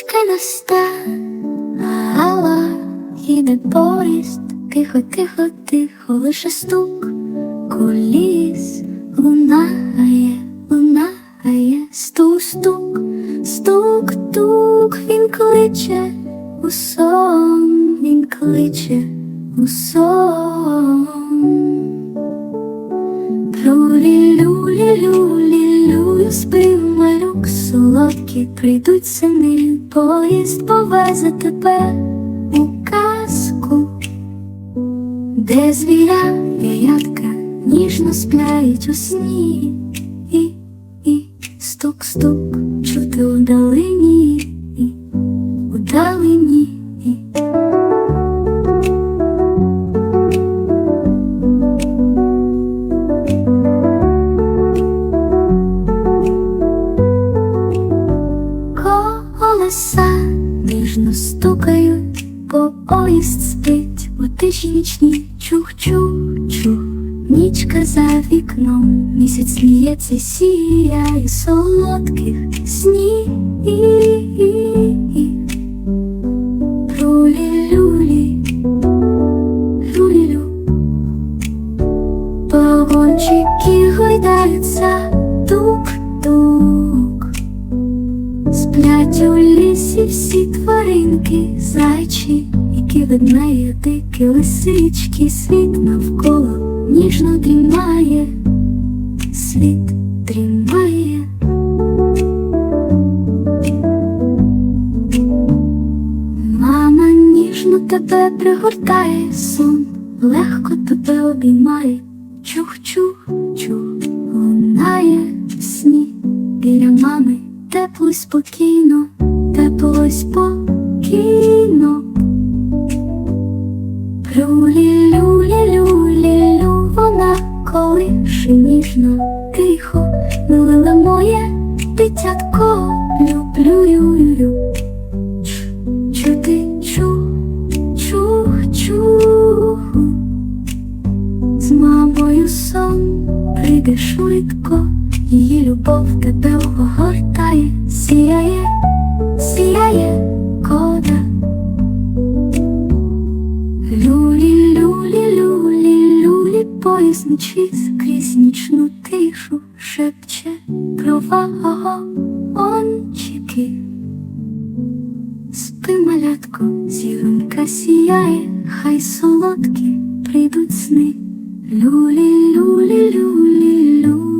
Нічка настала, їде поїзд, тихо, тихо, тихо, лише стук коліс. Лунає, лунає, стук, стук, стук, тук, він кличе у сон, він кличе у сон. Солодкі, прийдуть сини, поїзд повезе тебе у казку, де звіря яятка ніжно сплять у сні, і, і стук-стук чути удалині, ніжно стукають, поїзд спить у тиші нічній чух-чух-чух. Нічка за вікном, місяць сміється, сіяє солодких снів. Лулі-люлі, лулі-лю, Погончики гойдаються, тук-тук. Сплять у всі тваринки, зайчі, які ведмедики, лисички, світ навколо ніжно дрімає, світ дрімає. Мама ніжно тебе пригортає сон, легко тебе обіймає, чух-чух-чух, лунає в сні. Біля мами, тепло й спокійно, колише ніжно, тихо, милила моє дитятко, люблю, люблю. Чути чух, чух, чух, з мамою сон прийде швидко, її любов тебе огортає, сіяє, сіяє кода. Поїзд мчить крізь нічну тишу, шепче про ончики. Спи, малятко, зіронька сіяє, хай солодкі прийдуть сни. Люлі, люлі, люлі, люлі.